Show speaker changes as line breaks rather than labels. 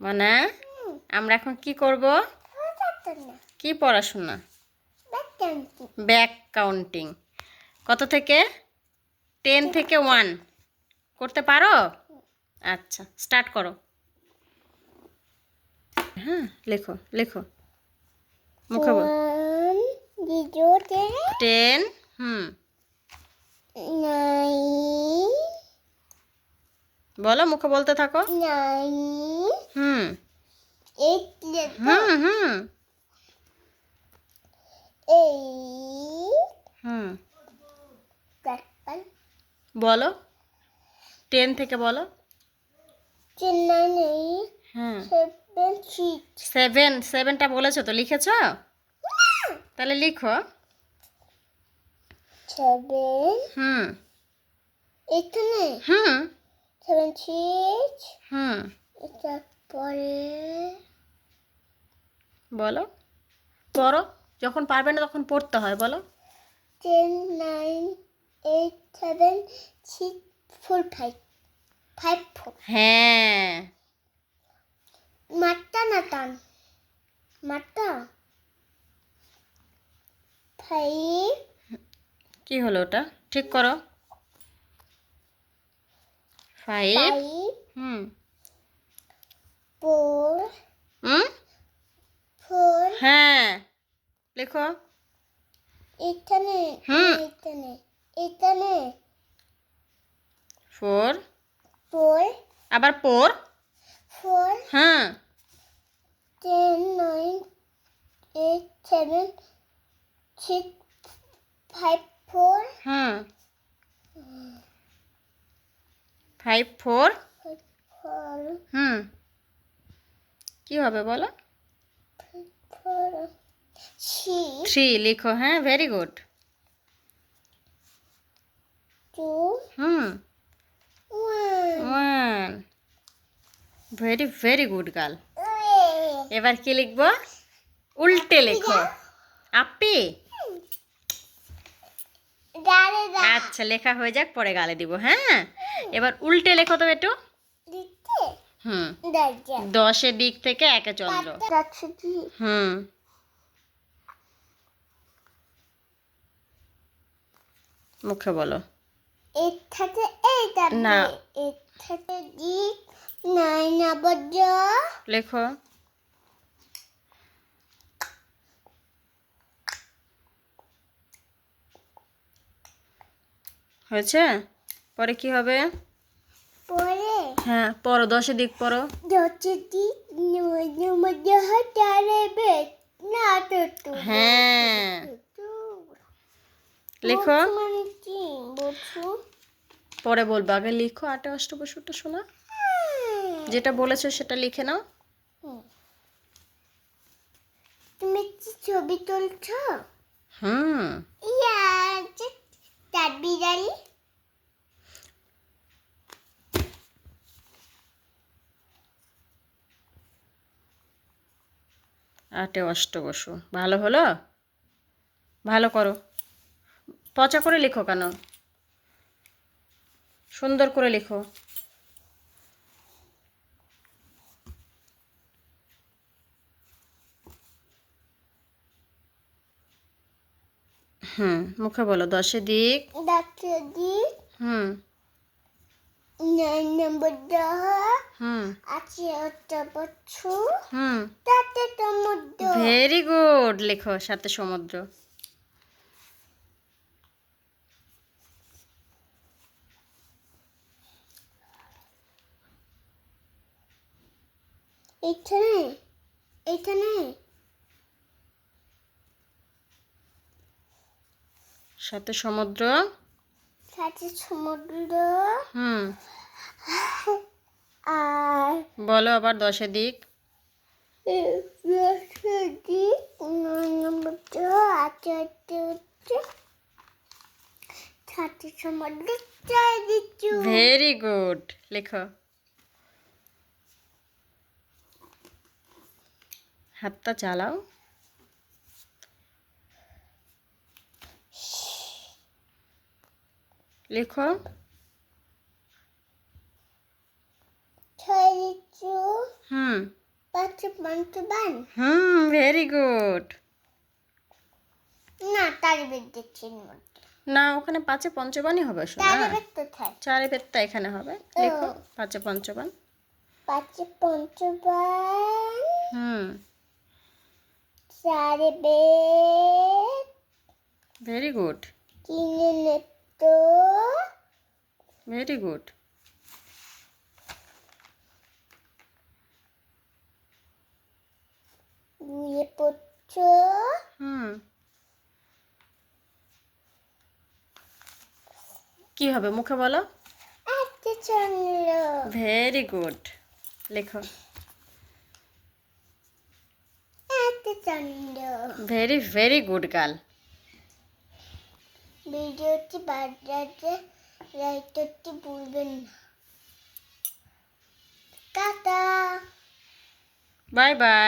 মানে? আমরা এখন কি করব? কি পড়াশোনা? Back counting. কত থেকে? টেন থেকে ওয়ান। করতে পারো? আচ্ছা স্টার্ট করো। হ্যাঁ লেখো লেখো। মুখে বল। টেন। হুম। বলো মুখে বলতে থাকো। বলো। টেন থেকে বলো। হ্যাঁ। সেভেন সেভেনটা বলেছ তো লিখেছ? তাহলে লিখো। হুম। হুম। হুম।
তারপরে
বলো। পড়ো। যখন পারবে না তখন পড়তে হয় বলো।
ten, nine, eight, seven, six, four, five. Five, four.
হ্যাঁ।
মাত্তা না টান? মাত্তা ফাইভ।
কি হলো ওটা? ঠিক করো। ফাইভ হুম।
ফোর
হুম?
ফোর
হ্যাঁ। লেখো।
এখানে
হুম।
এখানে এখানে
ফোর।
ফোর।
আবার ফোর।
ফোর।
হ্যাঁ।
Ten nine eight seven six five four
হুম ফাইভ ফোর হুম। কি হবে বলো? থ্রি লিখো হ্যাঁ ভেরি গুড হুম।
One
very very good girl এবার কি লিখব? উল্টে লেখো। আপি? আচ্ছা লেখা হয়ে যাক পরে গালে দিব হ্যাঁ? এবার উল্টে লেখো তো একটু হুম। দশের দিক থেকে একে চন্দ্র। হুম। মুখে বলো। না। লেখো। হয়েছে? পরে কি হবে?
পরে?
হ্যাঁ পড়ো দশের দিক পড়ো।
যাচ্ছে দিক নবজ হটারে বেট না তো
হ্যাঁ। লেখো।
মানে
পরে বলব। আগে লিখো আটে অষ্টবসুরটা শোনা। যেটা বলেছ সেটা লিখে নাও।
তুমি কি ছবি তুলছো?
হুম।
ইয়া চার বিড়ালি।
আটে অষ্টবসু। ভালো হলো? ভালো করো। পচা করে লিখো কেন? সুন্দর করে লিখো। হুম মুখে বলো দশে দিক।
ডাক্তার দিক।
হুম। ভেরি গুড লেখো সাথে সমুদ্র
এখানে এখানে
সাথে সমুদ্র
সাথে সমুদ্র।
হুম।
আর
বলো আবার দশে দিক।
আছে হচ্ছে সমুদ্র
ভেরি গুড লেখো। হাতটা চালাও। লেখো। হুম। ভেরি গুড
না তার
না ওখানে পাঁচে পঞ্চবানই হবে শোনা চারে বেদটা এখানে হবে। লেখো পাঁচে পঞ্চবান।
পাঁচ পঞ্চবান।
হুম।
চার বেদ
ভেরি গুড
কিনে নেত
ভেরি গুড
দুয়ে পড়ছ?
হুম। কি হবে মুখে বলো? ভেরি গুড লেখো। ভেরি ভেরি গুড গার্ল
ভিডিওটি বাজাতে লাইক করতে ভুলবেন না। টাটা।
Bye bye.